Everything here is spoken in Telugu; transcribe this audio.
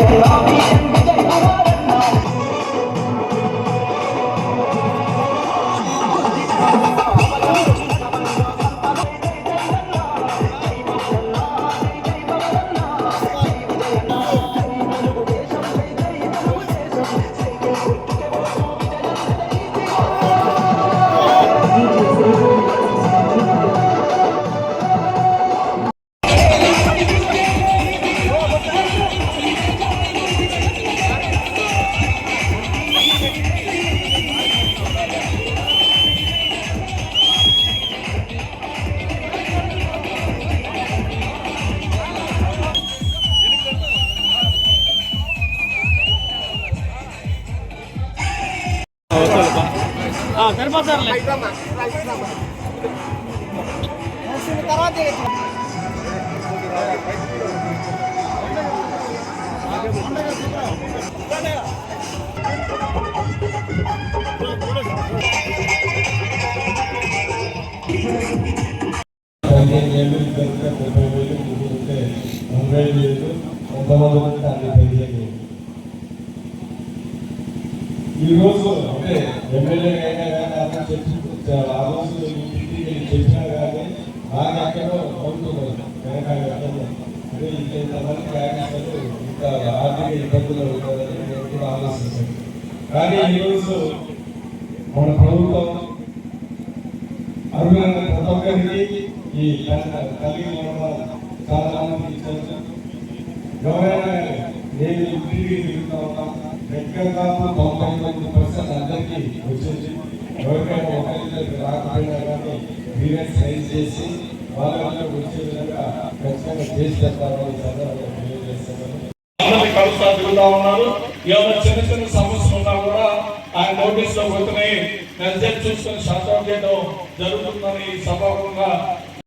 I'll be సరిపోతారులే పదిహేను ఏళ్ళు ఇద్దరు ముప్పై వేలు వేలు కొంతమంది అన్ని పదిహేను ఈ రోజు అంటే ఎమ్మెల్యే అయినా కానీ అతను చర్చ ఆ రోజు ఇంటికి వెళ్ళి చెప్పినా కానీ నాకు ఎక్కడో అవుతుంది వెనకాల ఎక్కడో. అదే ఇంతమంది ప్రయాణిస్తారు ఇంకా ఆర్థిక ఇబ్బందులు అవుతుందని నేను కూడా ఆలోచించాను. కానీ ఈరోజు మన ప్రభుత్వం అరుణ ప్రతి ఒక్కరికి ఈ తల్లి చాలా మంది ఇచ్చారు ఎవరైనా నేను ఇంటికి తిరుగుతా ఉన్నాం. దాకా తొంభై తొమ్మిది పర్సెంట్ అందరికీ వచ్చేసి ఎవరికైనా ఒకరికి రాకపోయినా కానీ మీరే సైన్ చేసి వాళ్ళందరూ వచ్చే విధంగా ఖచ్చితంగా చేసి పెట్టాలని సందర్భంగా తెలియజేస్తున్నాను. ఉన్నారు ఏమైనా చిన్న చిన్న సమస్యలు ఉన్నా కూడా ఆయన నోటీస్లో పోతున్నాయి నేను చూసుకొని శాతం చేయడం జరుగుతుందని సభాముఖంగా